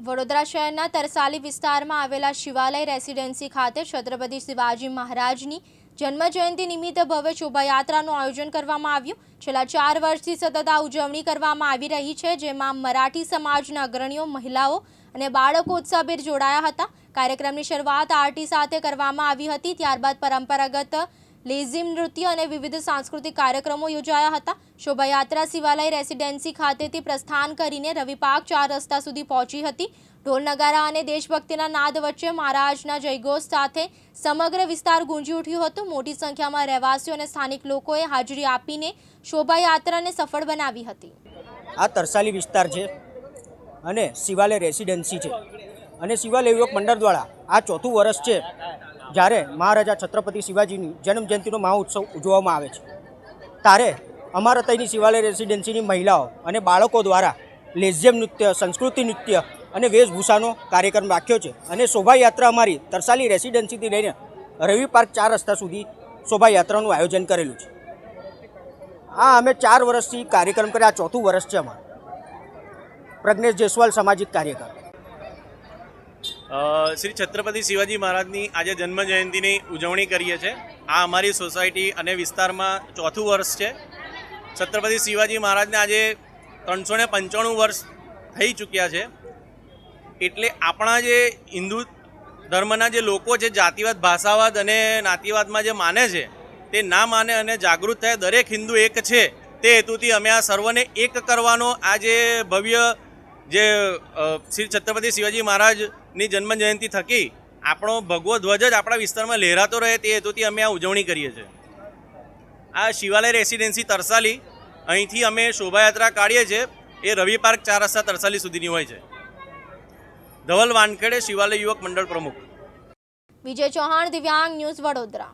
વડોદરા શહેરના તરસાલી વિસ્તારમાં આવેલા શિવાલય રેસિડેન્સી ખાતે છત્રપતિ શિવાજી મહારાજની જન્મજયંતિ નિમિત્તે ભવ્ય શોભાયાત્રાનું આયોજન કરવામાં આવ્યું. છેલ્લા ચાર વર્ષથી સતત આ ઉજવણી કરવામાં આવી રહી છે, જેમાં મરાઠી સમાજના અગ્રણીઓ, મહિલાઓ અને બાળકો ઉત્સાહભેર જોડાયા હતા. કાર્યક્રમની શરૂઆત આરટી સાથે કરવામાં આવી હતી. ત્યારબાદ પરંપરાગત લેઝિમ નૃત્ય અને વિવિધ સાંસ્કૃતિક કાર્યક્રમો યોજાયા હતા. શોભાયાત્રા શિવાલય રેસિડેન્સી ખાતેથી પ્રસ્થાન કરીને રવિપાક ચાર રસ્તા સુધી પહોંચી હતી. ઢોલ નગારા અને દેશભક્તિના નાદ વચ્ચે મહારાજના જયઘોષ સાથે સમગ્ર વિસ્તાર ગુંજી ઉઠ્યું હતું. મોટી સંખ્યામાં રહેવાસીઓ અને સ્થાનિક લોકોએ હાજરી આપીને શોભાયાત્રાને સફળ બનાવી હતી. આ તરસાલી વિસ્તાર છે અને શિવાલય રેસિડેન્સી છે. અને શિવાલય યુવક મંડળ દ્વારા આ ચોથું વર્ષ છે જ્યારે મહારાજા છત્રપતિ શિવાજીની જન્મજયંતિનો મહોત્સવ ઉજવવામાં આવે છે ત્યારે અમારા તઈની શિવાલય રેસિડેન્સીની મહિલાઓ અને બાળકો દ્વારા લેઝિયમ નૃત્ય સંસ્કૃતિ નૃત્ય અને વેશભૂષાનો કાર્યક્રમ રાખ્યો છે અને શોભાયાત્રા અમારી તરસાલી રેસિડેન્સીથી લઈને રવિ પાર્ક ચાર રસ્તા સુધી શોભાયાત્રાનું આયોજન કરેલું છે. આ અમે ચાર વર્ષથી કાર્યક્રમ કર્યા ચોથું વર્ષ છે અમારું. પ્રજ્ઞેશ જયસ્વાલ સામાજિક કાર્યકર. અ, શ્રી છત્રપતિ શિવાજી મહારાજની આજે જન્મ જયંતિની ઉજવણી કરીએ છીએ આ અમારી સોસાયટી અને વિસ્તારમાં ચોથું વર્ષ છે. છત્રપતિ શિવાજી મહારાજને આજે ત્રણસો ને પંચાણું વર્ષ થઈ ચૂક્યા છે. એટલે આપણા જે હિન્દુ ધર્મના જે લોકો છે, જાતિવાદ, ભાષાવાદ અને નાતિવાદમાં જે માને છે, તે ના માને અને જાગૃત થાય દરેક હિન્દુ એક છે. તે હેતુથી અમે આ સર્વને એક કરવાનો આ જે ભવ્ય જે શ્રી છત્રપતિ શિવાજી મહારાજની જન્મ જયંતિ થકી આપણો ભગવો ધ્વજ જ આપણા વિસ્તારમાં લહેરાતો રહે તે હેતુથી અમે આ ઉજવણી કરીએ છીએ. આ શિવાલય રેસિડેન્સી તરસાલી, અહીંથી અમે શોભાયાત્રા કાઢીએ છીએ. એ રવિ પાર્ક ચાર રસ્તા તરસાલી સુધીની હોય છે. ધવલ વાનખેડે શિવાલય યુવક મંડળ પ્રમુખ. વિજય ચૌહાણ, દિવ્યાંગ ન્યૂઝ વડોદરા.